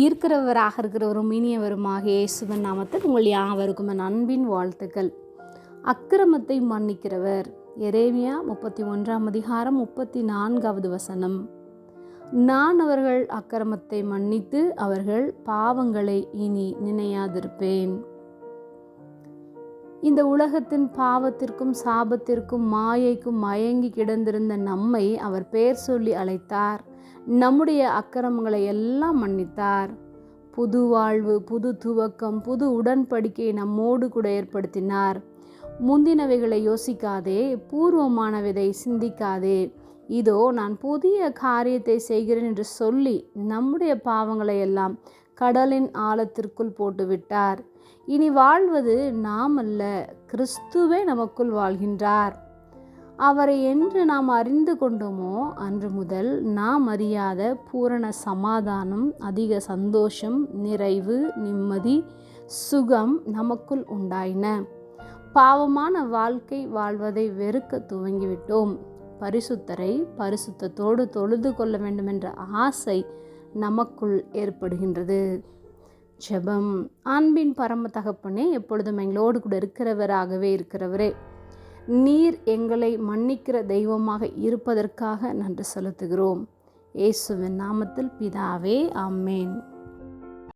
ஈர்க்கிறவராக இருக்கிறவரும் இனியவருமாக இயேசுவன் நாமத்தில் உங்கள் யாவருக்கும் என் அன்பின் வாழ்த்துக்கள். அக்கிரமத்தை மன்னிக்கிறவர். எரேமியா முப்பத்தி ஒன்றாம் அதிகாரம் முப்பத்தி நான்காவது வசனம். நான் அவர்கள் அக்கிரமத்தை மன்னித்து அவர்கள் பாவங்களை இனி நினையாதிருப்பேன். இந்த உலகத்தின் பாவத்திற்கும் சாபத்திற்கும் மாயைக்கும் மயங்கி கிடந்திருந்த நம்மை அவர் பெயர் சொல்லி அழைத்தார். நம்முடைய அக்கிரமங்களை எல்லாம் மன்னித்தார். புது வாழ்வு புது துவக்கம் புது உடன்படிக்கையை நம்மோடு கூட ஏற்படுத்தினார். முந்தினவைகளை யோசிக்காதே பூர்வமானவதை சிந்திக்காதே. இதோ நான் புதிய காரியத்தை செய்கிறேன் என்று சொல்லி நம்முடைய பாவங்களை எல்லாம் கடலின் ஆழத்திற்குள் போட்டுவிட்டார் இனி வாழ்வது நாம் அல்ல கிறிஸ்துவே நமக்குள் வாழ்கின்றார். அவரை என்று நாம் அறிந்து கொண்டோமோ அன்று முதல் நாம் அறியாத பூரண சமாதானம் அதிக சந்தோஷம் நிறைவு நிம்மதி சுகம் நமக்குள் உண்டாயின. பாவமான வாழ்க்கை வாழ்வதை வெறுக்க துவங்கிவிட்டோம். பரிசுத்தரை பரிசுத்தத்தோடு தொழுது கொள்ள வேண்டும் என்ற ஆசை நமக்குள் ஏற்படுகின்றது. ஜெபம். அன்பின் பரம தகப்பனே எப்பொழுதும் எங்களோடு கூட இருக்கிறவராகவே இருக்கிறவரே நீர் எங்களை மன்னிக்கிற தெய்வமாக இருப்பதற்காக நன்றி செலுத்துகிறோம். இயேசுவின் நாமத்தில் பிதாவே அம்மேன்